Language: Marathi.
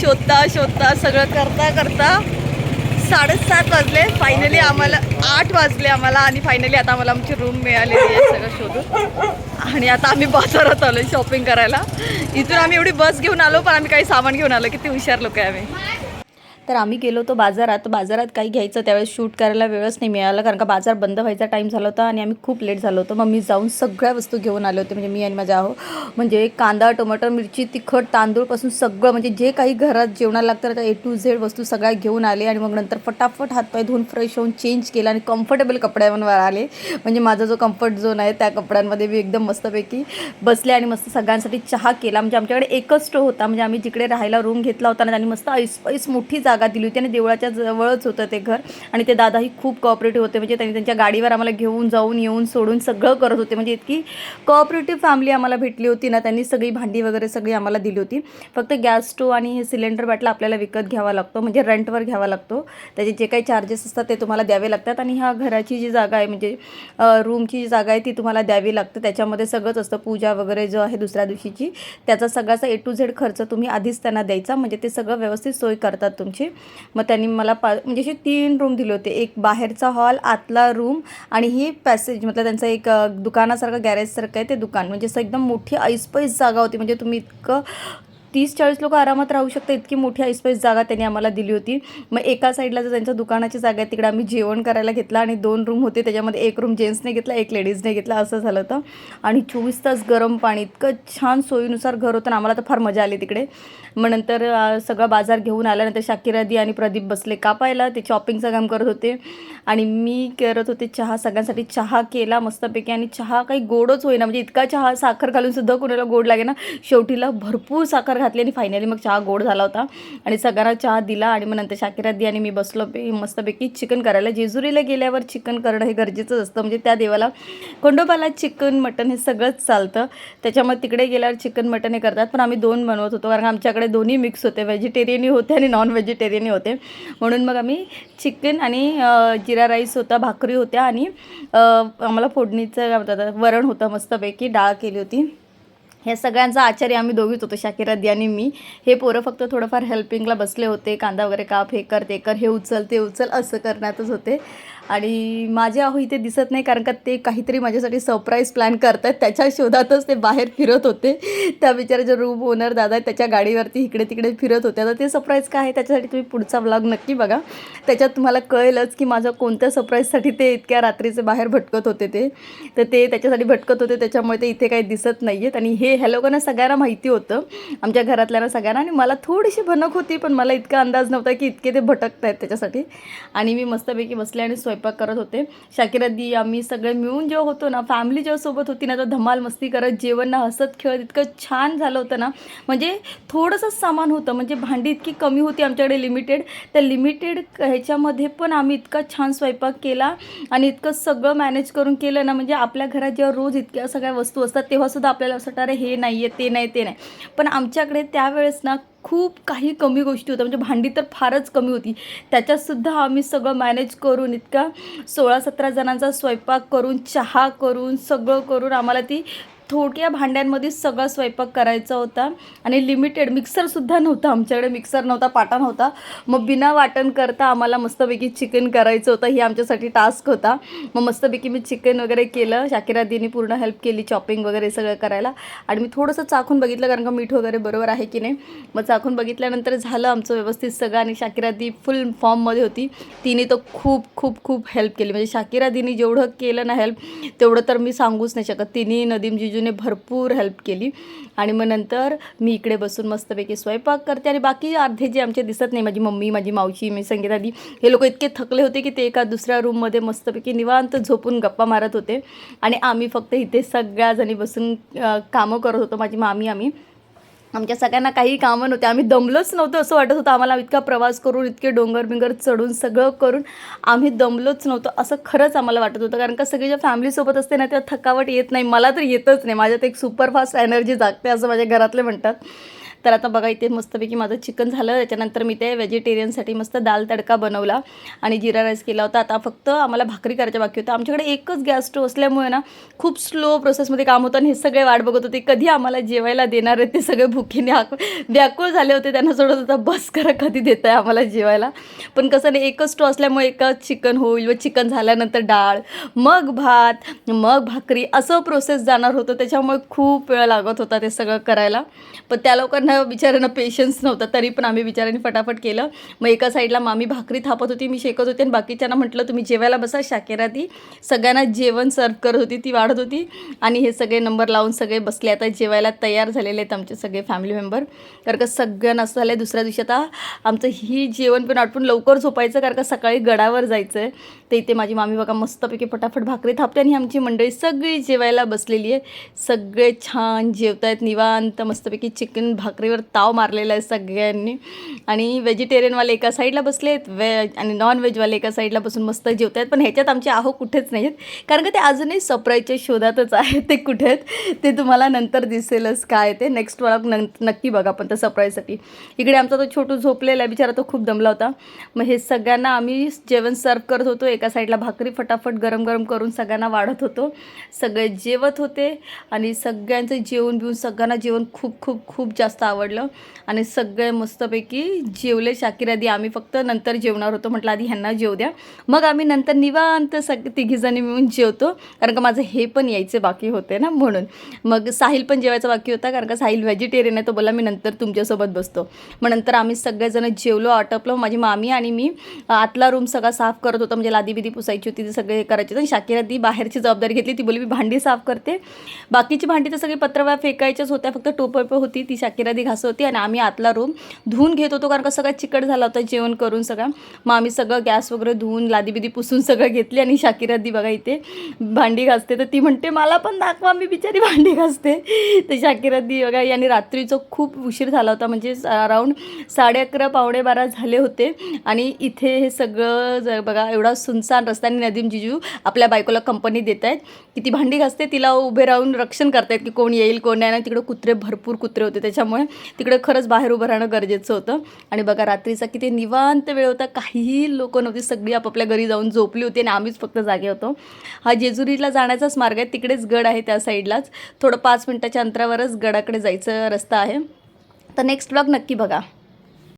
शोधता शोधता सगळं करता करता साडेसात वाजले. फायनली आम्हाला आठ वाजले आम्हाला आणि फायनली आता आम्हाला आमची रूम मिळालेली आहे सगळं शोधून. आणि आता आम्ही बाजारात आलो शॉपिंग करायला. इथून आम्ही एवढी बस घेऊन आलो पण आम्ही काही सामान घेऊन आलो किती हुशार लोक आहे आम्ही. तर आम्ही गेलो होतो बाजारात. बाजारात काही घ्यायचं त्यावेळेस शूट करायला वेळच नाही मिळाला कारण का बाजार बंद व्हायचा टाईम झाला होता आणि आम्ही खूप लेट झालो होतो. मग मी जाऊन सगळ्या वस्तू घेऊन आले होते म्हणजे मी आणि माझ्या आहो म्हणजे कांदा टोमॅटो मिरची तिखट तांदूळपासून सगळं म्हणजे जे काही घरात जेवणाला लागतं त्या ए टू झेड वस्तू सगळ्या घेऊन आले आणि मग नंतर फटाफट हातपाय धुवून फ्रेश होऊन चेंज केला आणि कम्फर्टेबल कपड्यांवर आले. म्हणजे माझा जो कम्फर्ट झोन आहे त्या कपड्यांमध्ये मी एकदम मस्तपैकी बसले आणि मस्त सगळ्यांसाठी चहा केला. म्हणजे आमच्याकडे एकच स्टो होता. म्हणजे आम्ही जिकडे राहायला रूम घेतला होता ना मस्त ऐस ऐस मोठी जागा जागा दिली होती आणि देवळाच्या जवळच होतं ते घर. आणि ते दादाही खूप कॉपरेटिव्ह होते. म्हणजे त्यांनी त्यांच्या गाडीवर आम्हाला घेऊन जाऊन येऊन सोडून सगळं करत होते. म्हणजे इतकी कॉपरेटिव्ह फॅमिली आम्हाला भेटली होती ना त्यांनी सगळी भांडी वगैरे सगळी आम्हाला दिली होती. फक्त गॅस स्टोव आणि हे सिलेंडर बाटला आपल्याला विकत घ्यावा लागतो. म्हणजे रेंटवर घ्यावा लागतो. त्याचे जे काही चार्जेस असतात ते तुम्हाला द्यावे लागतात. आणि ह्या घराची जी जागा आहे म्हणजे रूमची जी जागा आहे ती तुम्हाला द्यावी लागते. त्याच्यामध्ये सगळंच असतं. पूजा वगैरे जो आहे दुसऱ्या दिवशीची त्याचा सगळ्याचा ए टू झेड खर्च तुम्ही आधीच त्यांना द्यायचा. म्हणजे ते सगळं व्यवस्थित सोय करतात तुमची. मग त्यांनी मला पा म्हणजे असे तीन रूम दिले होते. एक बाहेरचा हॉल आतला रूम आणि ही पॅसेज मतलब त्यांचं एक दुकानासारखं गॅरेजसारखं आहे ते दुकान. म्हणजे असं एकदम मोठी ऐसपैस जागा होती. म्हणजे तुम्ही इतकं तीस चाळीस लोक आरामात राहू शकतात. इतकी मोठी ऐसपैस जागा त्यांनी आम्हाला दिली होती. मग एका साईडला जर त्यांच्या दुकानाची जागा आहे तिकडे आम्ही जेवण करायला घेतला आणि दोन रूम होते. त्याच्यामध्ये एक रूम जेंट्सने घेतला एक लेडीजने घेतला असं झालं होतं. आणि चोवीस तास गरम पाणी इतकं छान सोयीनुसार घर होतं ना आम्हाला तर फार मजा आली तिकडे. मग नंतर सगळा बाजार घेऊन आल्यानंतर शाकिरादी आणि प्रदीप बसले कापायला ते शॉपिंगचं काम करत होते. आणि मी करत होते चहा सगळ्यांसाठी चहा केला मस्तपैकी. आणि चहा काही गोडच होईना. म्हणजे इतका चहा साखर घालून सुद्धा कोणाला गोड लागे ना शेवटीला भरपूर साखर घातली आणि फायनली मग चहा गोड झाला होता. आणि सगळ्यांना चहा दिला आणि मग नंतर शाकिरादी आणि मी बसलो पे मस्तपैकी चिकन करायला. जेजुरीला गेल्यावर चिकन करणं हे गरजेचंच असतं. म्हणजे त्या देवाला खंडोबाला चिकन मटन हे सगळंच चालतं. त्याच्यामुळे तिकडे गेल्यावर चिकन मटन हे करतात. पण आम्ही दोन बनवत होतो. कारण आमच्याकडे दोन्ही मिक्स होते. व्हेजिटेरियनही होते आणि नॉन व्हेजिटेरियनही होते. म्हणून मग आम्ही चिकन आणि जिरा राईस होता भाकरी होत्या आणि आम्हाला फोडणीचं काय म्हणतात वरण होतं. मस्तपैकी डाळ केली होती. ह्या सगळ्यांचा आचार्य आम्ही दोघीच होतो शाकिरादी आणि मी. हे पोरं फक्त थोडंफार हेल्पिंगला बसले होते कांदा वगैरे काप हे कर ते कर हे उचल ते उचल असं करण्यातच होते. आणि माझे आहो इथे दिसत नाही कारण का ते काहीतरी माझ्यासाठी सरप्राईज प्लॅन करतात त्याच्या शोधातच ते बाहेर फिरत होते. त्या बिचाराचे रूम ओनर दादा आहेत, त्याच्या गाडीवरती इकडे तिकडे फिरत होते. आता ते सरप्राईज काय आहे त्याच्यासाठी तुम्ही पुढचा व्लॉग नक्की बघा. त्याच्यात तुम्हाला कळेलच की माझं कोणत्या सरप्राईजसाठी ते इतक्या रात्रीचे बाहेर भटकत होते ते. तर ते त्याच्यासाठी भटकत होते त्याच्यामुळे ते इथे काही दिसत नाही आहेत आणि हे ह्या लोकांना सगळ्यांना माहिती होतं. आमच्या घरातल्यांना सगळ्यांना. आणि मला थोडीशी भनक होती पण मला इतका अंदाज नव्हता की इतके ते भटकत आहेत त्याच्यासाठी. आणि मी मस्तपैकी बसले आणि स्वयं स्वयंपाक करत होते. शाकिरादी आम्ही सगळे मिळून जेव्हा होतो ना फॅमिली जेव्हा सोबत होती ना तर धमाल मस्ती करत जेवण ना हसत खेळत इतकं छान झालं होतं ना. म्हणजे थोडंसं सामान होतं म्हणजे भांडी इतकी कमी होती आमच्याकडे लिमिटेड त्या लिमिटेड ह्याच्यामध्ये पण आम्ही इतका छान स्वयंपाक केला आणि इतकं सगळं मॅनेज करून केलं ना म्हणजे आपल्या घरात जेव्हा रोज इतक्या सगळ्या वस्तू असतात तेव्हासुद्धा आपल्याला असं वाटतं अरे हे नाही आहे ते नाही ते नाही. पण आमच्याकडे त्यावेळेस ना खूप काही कमी गोष्टी होत्या. म्हणजे भांडी तर फारच कमी होती. त्याच्यातसुद्धा आम्ही सगळं मॅनेज करून इतका सोळा सतरा जणांचा स्वयंपाक करून चहा करून सगळं करून आम्हाला ती थोडक्या भांड्यांमध्ये सगळा स्वयंपाक करायचा होता आणि लिमिटेड मिक्सरसुद्धा नव्हता. आमच्याकडे मिक्सर नव्हता पाटा नव्हता. मग बिना वाटण करता आम्हाला मस्तपैकी चिकन करायचं होतं. ही आमच्यासाठी टास्क होता. मग मस्तपैकी मी चिकन वगैरे केलं. शाकिरादीने पूर्ण हेल्प केली चॉपिंग वगैरे सगळं करायला. आणि मी थोडंसं चाखून बघितलं कारण का मीठ वगैरे बरोबर आहे की नाही. मग चाखून बघितल्यानंतर झालं आमचं व्यवस्थित सगळं आणि शाकिरादी फुल फॉर्ममध्ये होती. तिने तर खूप खूप खूप हेल्प केली. म्हणजे शाकिरादीने जेवढं केलं ना हेल्प तेवढं तर मी सांगूच नाही शकत. तिने नदीम जिजूने भरपूर हेल्प केली. आणि मग नंतर मी इकडे बसून मस्तपैकी स्वयंपाक करते. आणि बाकी अर्धे जे आमचे दिसत नाही माझी मम्मी माझी मावशी मी संगीतादी हे लोक इतके थकले होते की ते एका दुसऱ्या रूममध्ये मस्तपैकी निवांत झोपून गप्पा मारत होते. आणि आम्ही फक्त इथे सगळ्याजणी बसून कामं करत होतो. माझी मामी आम्ही आमच्या सगळ्यांना काही कामं नव्हते. आम्ही दमलोच नव्हतो असं वाटत होतं. आम्हाला इतका प्रवास करून इतके डोंगर बिंगर चढून सगळं करून आम्ही दमलोच नव्हतो असं खरंच आम्हाला वाटत होतं. कारण का सगळी ज्या फॅमिलीसोबत असते ना तेव्हा थकावट येत नाही. मला तर येतच नाही. माझ्यात एक सुपरफास्ट एनर्जी जागते असं माझ्या घरातले म्हणतात. तर आता बघा इथे मस्तपैकी माझं चिकन झालं. त्याच्यानंतर मी ते व्हेजिटेरियनसाठी मस्त दाल तडका बनवला आणि जिरा राईस केला होता. आता फक्त आम्हाला भाकरी करायच्या बाकी होत्या. आमच्याकडे एकच गॅस स्टोव असल्यामुळे ना खूप स्लो प्रोसेसमध्ये काम होतं आणि हे सगळे वाट बघत होते. कधी आम्हाला जेवायला देणार आहेत ते सगळे भुकीने हाक व्याकुळ झाले होते. त्यांना सोडत होता बस करा कधी देत आहे आम्हाला जेवायला? पण कसं नाही एकच स्टो असल्यामुळे एकच चिकन होईल व चिकन झाल्यानंतर डाळ मग भात मग भाकरी असं प्रोसेस जाणार होतं. त्याच्यामुळे खूप वेळ लागत होता ते सगळं करायला. पण त्या लोकांना बिचाऱ्यांना पेशन्स नव्हता तरी पण आम्ही बिचाऱ्यांनी फटाफट केलं. मग एका साईडला मामी भाकरी थापत होती मी शेकत होती आणि बाकीच्यांना म्हटलं तुम्ही जेवायला बसा शाकेरा ती सगळ्यांना जेवण सर्व करत होती ती वाढत होती. आणि हे सगळे नंबर लावून सगळे बसले. आता जेवायला तयार झालेले आहेत आमचे सगळे फॅमिली मेंबर कारण का सगळ्यांना असं झालं आहे दुसऱ्या दिवशी. आता आमचं ही जेवण पण आटपून लवकर झोपायचं कारण का सकाळी गडावर जायचं आहे तर इथे माझी मामी बघा मस्तपैकी फटाफट भाकरी थापते आणि आमची मंडळी सगळी जेवायला बसलेली आहे. सगळे छान जेवत आहेत निवांत मस्तपैकी चिकन भाकरी भाकरीवर ताव मारलेला आहे सगळ्यांनी. आणि व्हेजिटेरियनवाले एका साईडला बसले आहेत व्हेज आणि नॉन व्हेजवाले एका साईडला बसून मस्त जेवत आहेत पण ह्याच्यात आमचे आहो कुठेच नाही आहेत कारण का ते अजूनही सप्राईजच्या शोधातच आहेत. ते कुठे आहेत? ते तुम्हाला नंतर दिसेलच काय ते. नेक्स्ट व्लॉग नं नक्की बघा पण त्या सप्राईजसाठी इकडे आमचा तो छोटू झोपलेला आहे. बिचारा तो खूप दमला होता. मग हे सगळ्यांना आम्ही जेवण सर्व करत होतो. एका साईडला भाकरी फटाफट गरम गरम करून सगळ्यांना वाढत होतो. सगळे जेवत होते. आणि सगळ्यांचं जेवण बिवून सगळ्यांना जेवण खूप खूप खूप जास्त आवडलं. आणि सगळे मस्तपैकी जेवले. शाकीर आधी आम्ही फक्त नंतर जेवणार होतो. म्हटलं आधी ह्यांना जेव द्या. मग आम्ही नंतर निवांत सग तिघीजणी मिळून जेवतो. कारण का माझं हे पण यायचे बाकी होते ना म्हणून. मग साहिल पण जेवायचा बाकी होता. कारण का साहिल व्हेजिटेरियन आहे तो बोला मी नंतर तुमच्यासोबत बसतो. मग नंतर आम्ही सगळेजण जेवलो आटपलो. माझी मामी आणि मी आतला रूम सगळा साफ करत होतो. म्हणजे लादी बिदी पुसायची होती ते सगळे करायचे होते. आणि आधी बाहेरची जबाबदारी घेतली. ती बोली मी भांडी साफ करते. बाकीची भांडी तर सगळी पत्रव्या फेकायच्याच होत्या. फक्त टोपप होती ती शाकिरा कधी घासत होती आणि आम्ही आतला रूम धुवून घेत होतो कारण का सगळं चिकट झाला होता जेवण करून सगळा. मग आम्ही सगळं गॅस वगैरे धुवून लादी बिदी पुसून सगळं घेतली आणि शाकिरा दी बघा इथे भांडी घासते. तर ती म्हणते मला पण दाखवा मी बिचारी भांडी घासते. तर शाकिरा दी बघा आणि रात्रीचं खूप उशीर झाला होता. म्हणजे अराऊंड साडे अकरा पावणे बारा झाले होते. आणि इथे हे सगळं बघा एवढा सुनसान रस्ता आणि नदीम जिजू आपल्या बायकोला कंपनी देत आहेत. की ती भांडी घासते तिला उभे राहून रक्षण करतायत की कोण येईल कोण नाही. ना तिकडे कुत्रे भरपूर कुत्रे होते त्याच्यामुळे. तिकडे खरंच बाहेर उभं राहणं गरजेचं होतं. आणि बघा रात्रीचा किती निवांत वेळ होता. काहीही लोक नव्हती. सगळी आपापल्या घरी जाऊन झोपली होती आणि आम्हीच फक्त जागे होतो. हा जेजुरीला जाण्याचाच मार्ग आहे. तिकडेच गड आहे त्या साईडलाच. थोडं पाच मिनटाच्या अंतरावरच गडाकडे जायचं रस्ता आहे. तर नेक्स्ट ब्लॉग नक्की बघा.